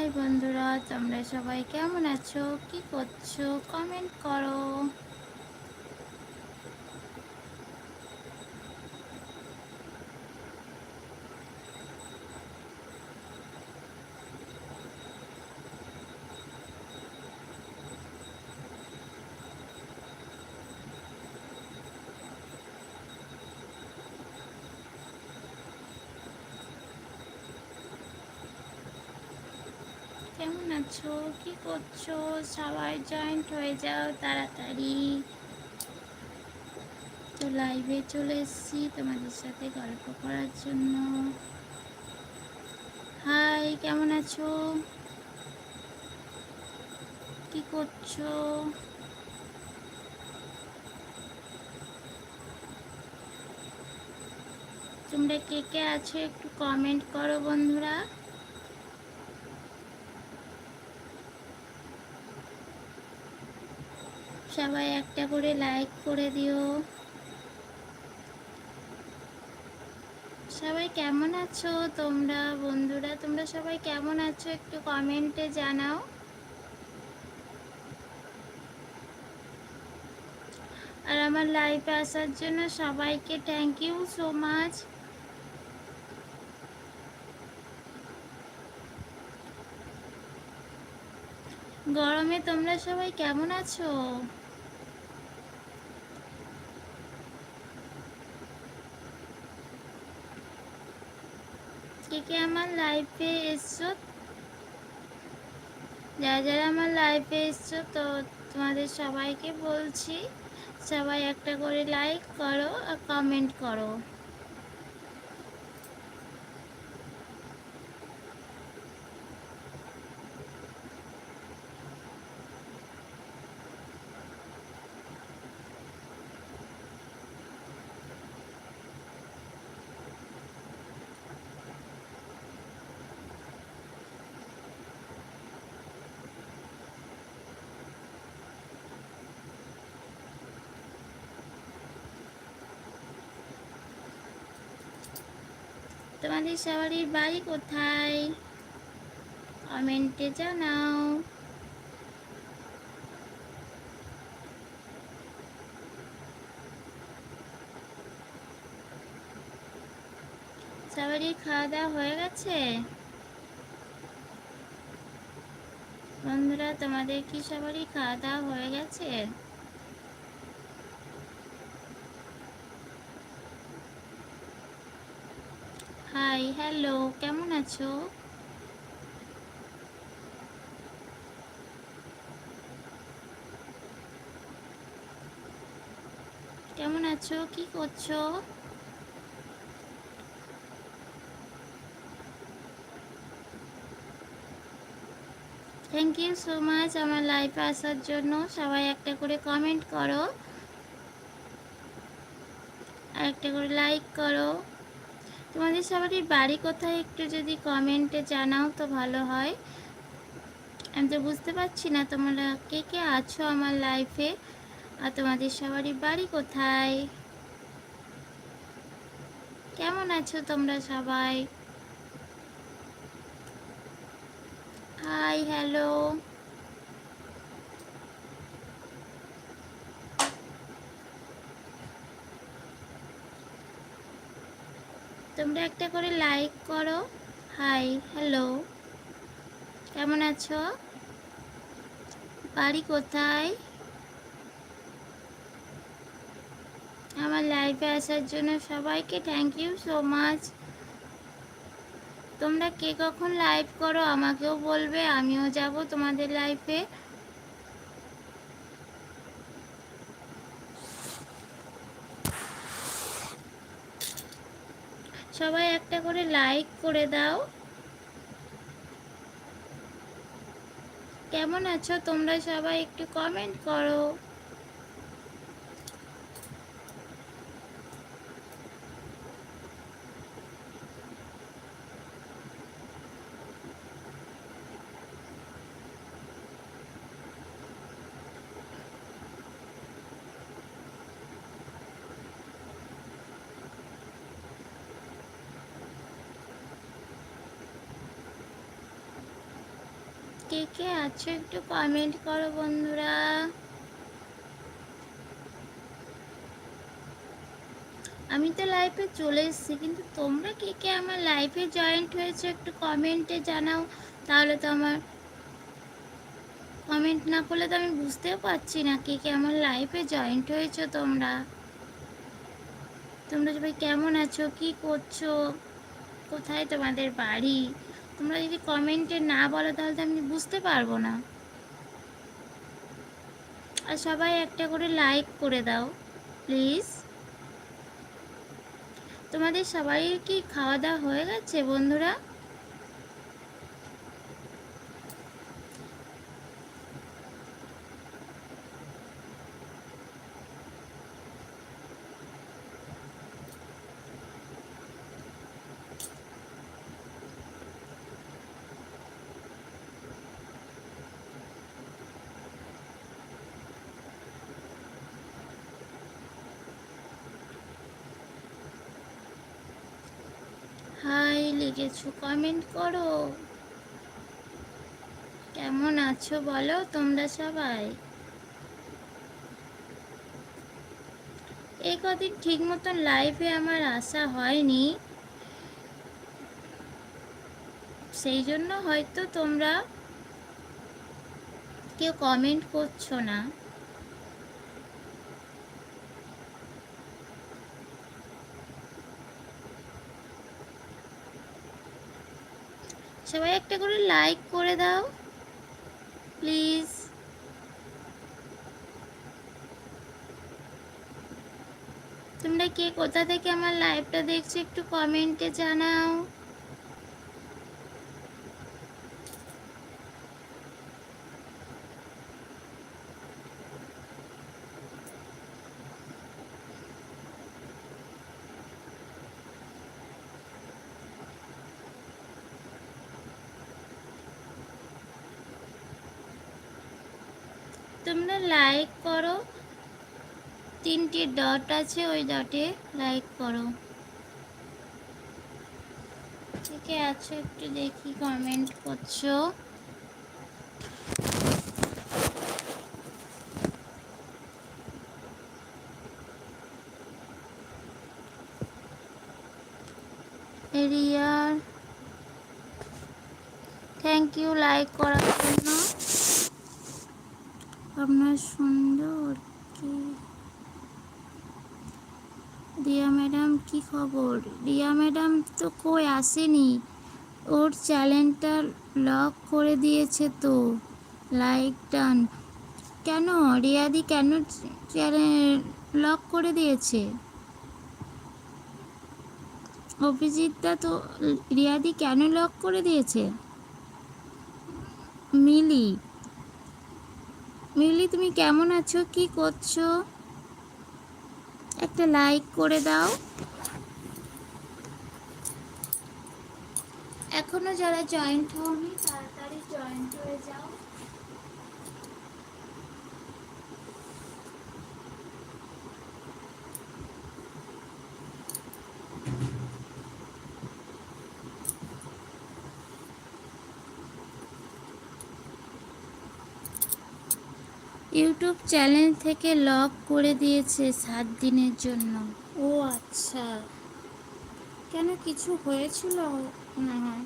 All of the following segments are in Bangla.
হাই বন্ধুরা তোমরা সবাই কেমন আছো? কি করছ? কমেন্ট করো কেমন আছো? কি করছ? সবাই জয়েন্ট হয়ে যাও তাড়াতাড়ি। তো লাইভে চলে এসেছি তোমাদের সাথে গল্প করার জন্য। হাই কেমন আছো? কি করছ? তোমরা কে কে আছো একটু কমেন্ট করো বন্ধুরা। সবাই একটা করে লাইক করে দিও। সবাই কেমন আছো তোমরা? বন্ধুরা, তোমরা সবাই কেমন আছো? একটু কমেন্টে জানাও। আর আমার লাইভে আসার জন্য সবাইকে থ্যাংক ইউ সো মাচ গরমে তোমরা সবাই কেমন আছো? কে কে আমার লাইফে এসছো? যারা যারা আমার লাইফে এসছো, তো তোমাদের সবাইকে বলছি, সবাই একটা করে লাইক করো আর কমেন্ট করো। তোমাদের সবারই বাড়ি কোথায়? কমেন্টে জানাও। সবারই খাওয়া দাওয়া হয়ে গেছে? বন্ধুরা, তোমাদের কি সবারই খাওয়া দাওয়া হয়ে গেছে? হাই হ্যালো, কেমন আছো? কেমন আছো? কি করছ? থ্যাংক ইউ সো মাচ আমার লাইফে আসার জন্য। সবাই একটা করে কমেন্ট করো। আর একটা করে লাইক করো। তোমাদের সবারই বাড়ি কোথায় একটু যদি কমেন্টে জানাও তো ভালো হয়। আমি তো বুঝতে পারছি না তোমরা কে কে আছো আমার লাইফে আর তোমাদের সবারই বাড়ি কোথায়? কেমন আছো তোমরা সবাই? হাই হ্যালো তোমরা একটা করে লাইক করো। হাই হ্যালো কেমন আছো? বাড়ি কোথায়? আমার লাইফে আসার জন্য সবাইকে থ্যাংক ইউ সো মাচ তোমরা কে কখন লাইভ করো? আমাকেও বলবে, আমিও যাব তোমাদের লাইফে সবাই একটা করে লাইক করে দাও। কেমন আছো তোমরা সবাই একটু কমেন্ট করো। কে কে আছো একটু কমেন্ট করো বন্ধুরা। আমি তো লাইফে চলে এসেছি, কিন্তু তোমরা কে কে আমার লাইফে জয়েন্ট হয়েছে একটু কমেন্টে জানাও, তাহলে তো আমার কমেন্ট না করলে তো আমি বুঝতেও পারছি না কে কে আমার লাইফে জয়েন্ট হয়েছো তোমরা। তোমরা সবাই কেমন আছো? কি করছ? কোথায় তোমাদের বাড়ি? তোমরা যদি কমেন্টে না বলো তাহলে তো আমি বুঝতে পারব না। আর সবাই একটা করে লাইক করে দাও প্লিজ তোমাদের সবাই কি খাওয়া দাওয়া হয়ে গেছে বন্ধুরা? হাই, লিখেছো কমেন্ট করো। কেমন আছো বলো তোমরা সবাই? এই কদিন ঠিক মতন লাইভে আমার আসা হয়নি। সেই জন্য হয়তো তোমরা কেউ কমেন্ট করছ না। সবাই একটা করে লাইক করে দাও প্লিজ তোমরা কে কোথা থেকে আমার লাইভটা দেখছ একটু কমেন্টে জানাও তোমরা লাইক করো। তিনটি ডট আছে, ওই ডটে লাইক করো। ঠিক আছে একটু দেখি কমেন্ট করছ। রিয়ার থ্যাংক ইউ লাইক জন্য আপনার সুন্দর কি? রিয়া ম্যাডাম, কি খবর? রিয়া ম্যাডাম তো কই আসেনি। ওর চ্যানেলটা লক করে দিয়েছে তো। লাইক টান কেন? রিয়াদি কেন চ্যানেল লক করে দিয়েছে? অভিজিৎদা তো রিয়াদি কেন লক করে দিয়েছে? মিলি। মিলি, তুমি কেমন আছো? কি করছ? একটা লাইক করে দাও। এখনও যারা জয়েন্ট হওনি, তাড়াতাড়ি জয়েন্ট হয়ে যাও। ইউটিউব চ্যানেল থেকে লক করে দিয়েছে সাত দিনের জন্য। ও আচ্ছা। কেন কিছু হয়েছিল মনে হয়?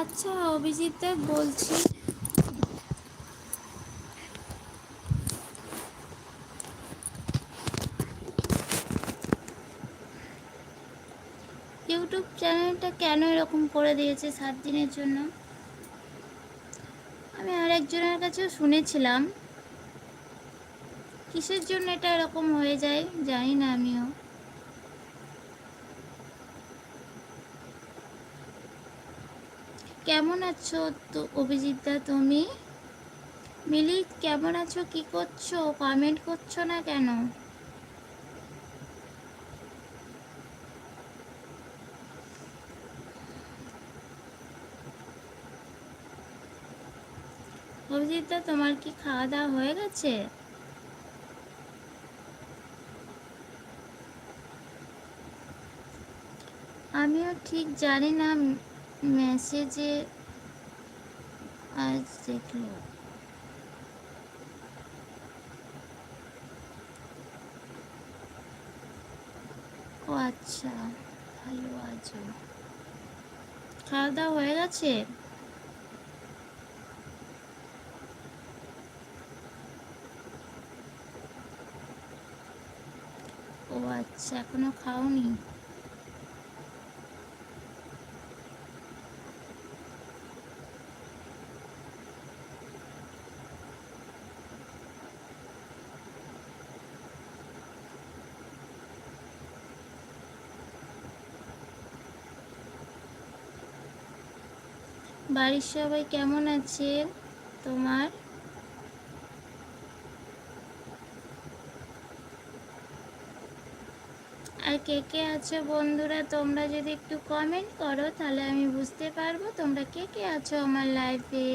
আচ্ছা অভিজিৎ দা বলছি। ইউটিউব চ্যানেলটা কেন এরকম করে দিয়েছে সাত দিনের জন্য? আমি আর একজনের কাছেও শুনেছিলাম। কিসের জন্য এটা এরকম হয়ে যায় জানি না আমিও। কেমন আছো তো অভিজিৎদা তুমি? মিলি কেমন আছো? কি করছ? কমেন্ট করছ না কেন? অভিজিৎদা, তোমার কি খাওয়া দাওয়া হয়ে গেছে? আমিও ঠিক জানি না, মেসেজে আজ দেখল ও আচ্ছা ভালো আছো। খাওয়া দাওয়া হয়ে গেছে? আচ্ছা এখনও খাওনি? বাড়ির সবাই কেমন আছে তোমার আর কে কে আছো বন্ধুরা? তোমরা যদি একটু কমেন্ট করো, তাহলে আমি বুঝতে পারব তোমরা কে কে আছো আমার লাইফে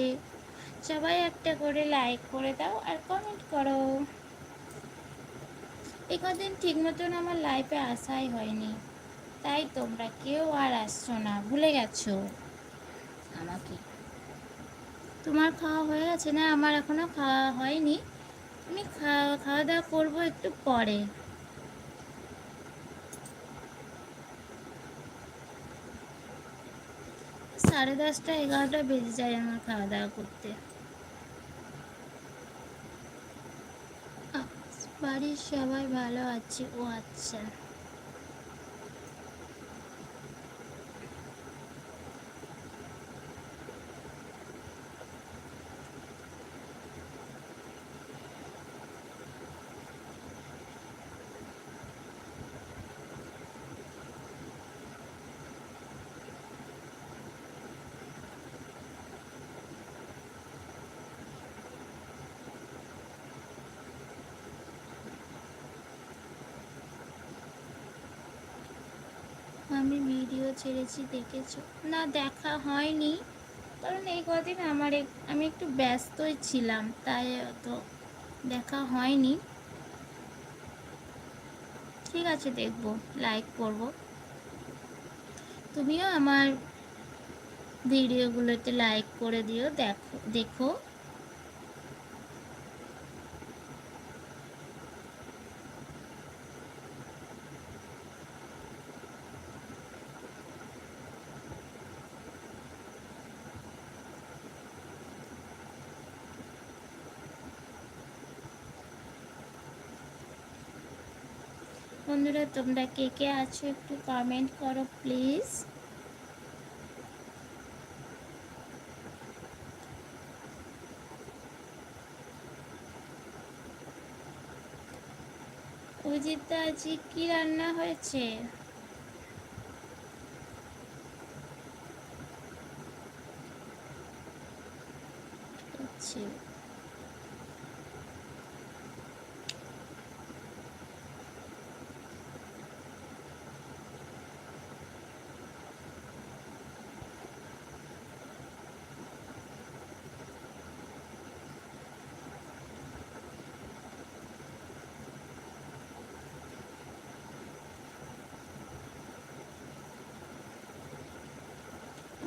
সবাই একটা করে লাইক করে দাও আর কমেন্ট করো। এই কদিন ঠিক মতন আমার লাইফে আসাই হয়নি। তাই তোমরা কেউ আর আসছো না, ভুলে গেছো? আমাকে। তোমার খাওয়া হয়ে গেছে না? আমার এখনও খাওয়া হয়নি। আমি খাওয়া খাওয়া দাওয়া করব একটু পরে। সাড়ে দশটা, এগারোটা বেজে যায় আমার খাওয়া দাওয়া করতে বাড়ির সবাই ভালো আছে? ও আচ্ছা। আমি ভিডিও ছেড়েছি, দেখেছ? না, দেখা হয়নি। কারণ এই কদিন আমার আমি একটু ব্যস্তই ছিলাম, তাই অত দেখা হয়নি। ঠিক আছে, দেখব লাইক করব। তুমিও আমার ভিডিওগুলোতে লাইক করে দিও, দেখো দেখো। বন্ধুরা তোমরা কে কে আছো একটু কমেন্ট করো প্লিজ অজিতা জি কি রান্না হয়েছে আচ্ছা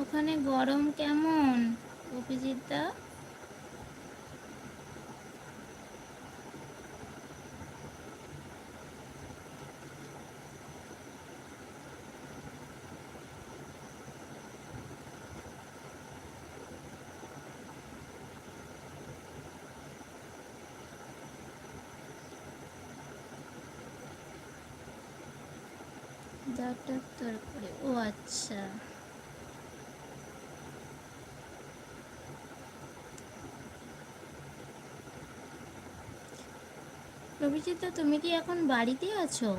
ওখানে গরম কেমন অভিজিৎদা ডাক্তার তরকারি ও আচ্ছা। অভিজিৎদা তুমি কি এখন বাড়িতে আছো?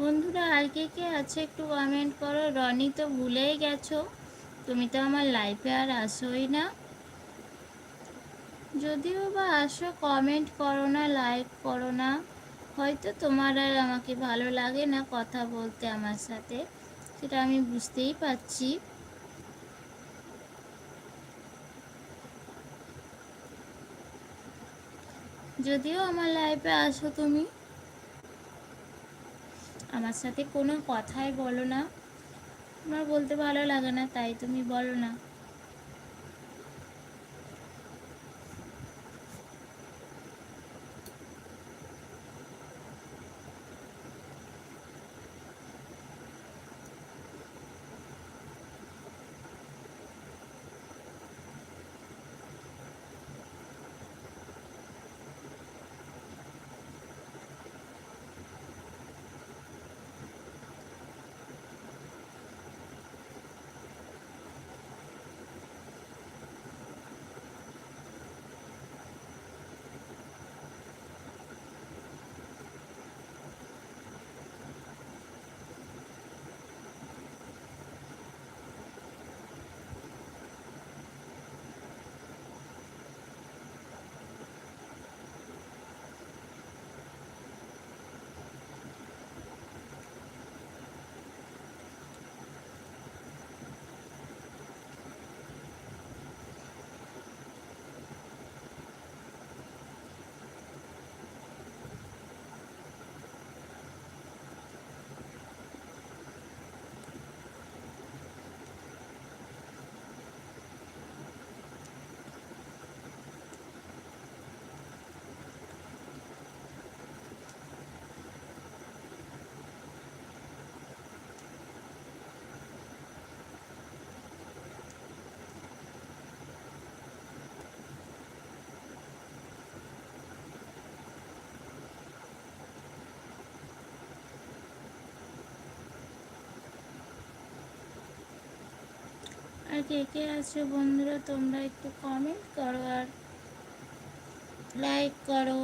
বন্ধুরা, আর কে কে আছে একটু কমেন্ট করো। রনি তো ভুলেই গেছো। তুমি তো আমার লাইফে আর আসোই না। যদিও বা আসো কমেন্ট করো না লাইক করো না, হয়তো তোমার আর আমাকে ভালো লাগে না কথা বলতে আমার সাথে, সেটা আমি বুঝতেই পারছি। যদিও আমার লাইফে আসো তুমি, আমার সাথে কোনো কথাই বলো না, আমার বলতে ভালো লাগে না, তাই তুমি বলো না। আর কে কে আছো বন্ধুরা তোমরা একটু কমেন্ট করো আর লাইক করো।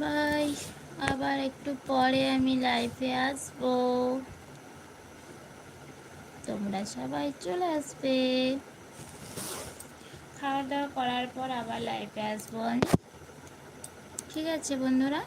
বাই আবার একটু পরে আমি লাইফে আসব। তোমরা সবাই চলে আসবে। খাওয়া দাওয়া করার পর আবার লাইফে আসব ঠিক আছে বন্ধুরা?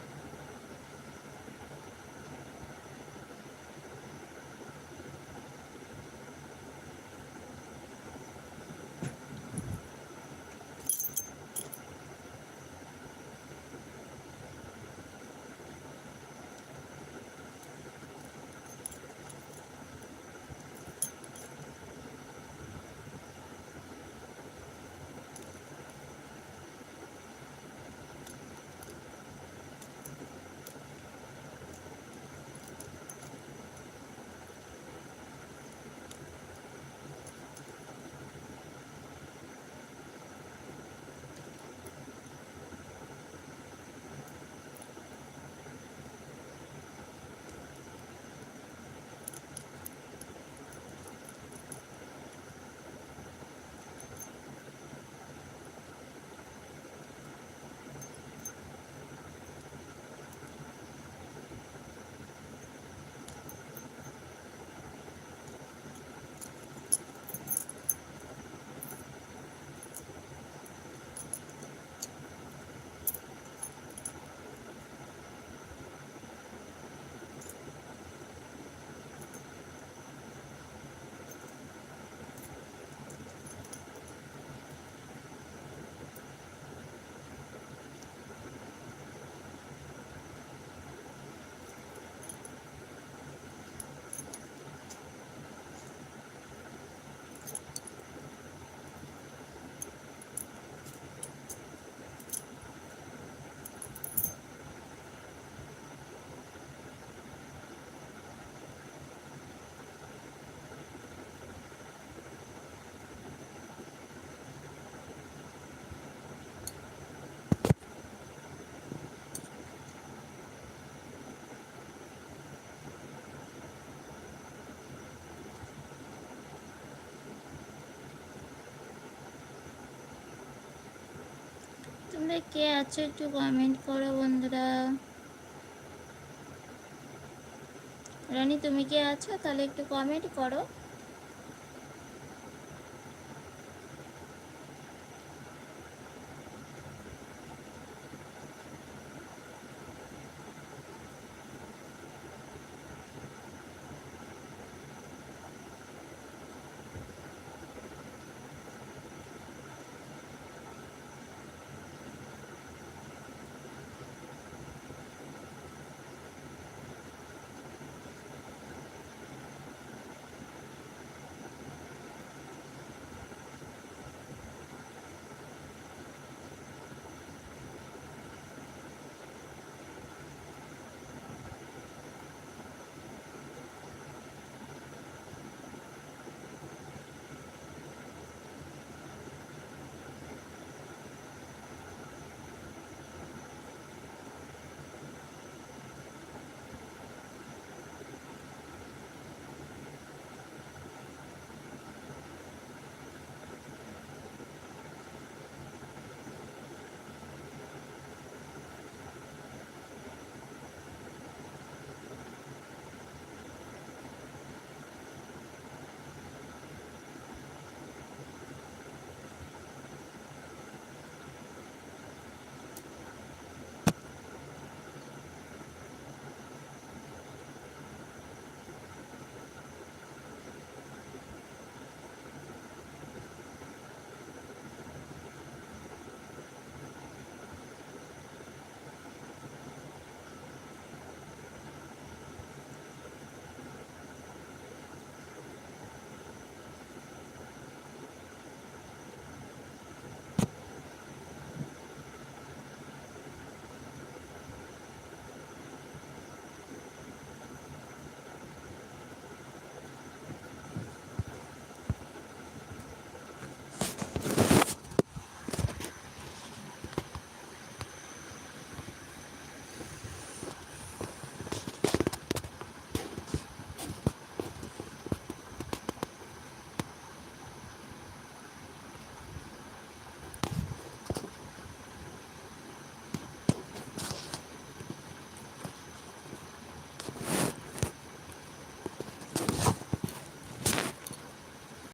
মধ্যে কে আছো একটু কমেন্ট করো বন্ধুরা। রানী তুমি কি আছো তাহলে একটু কমেন্ট করো।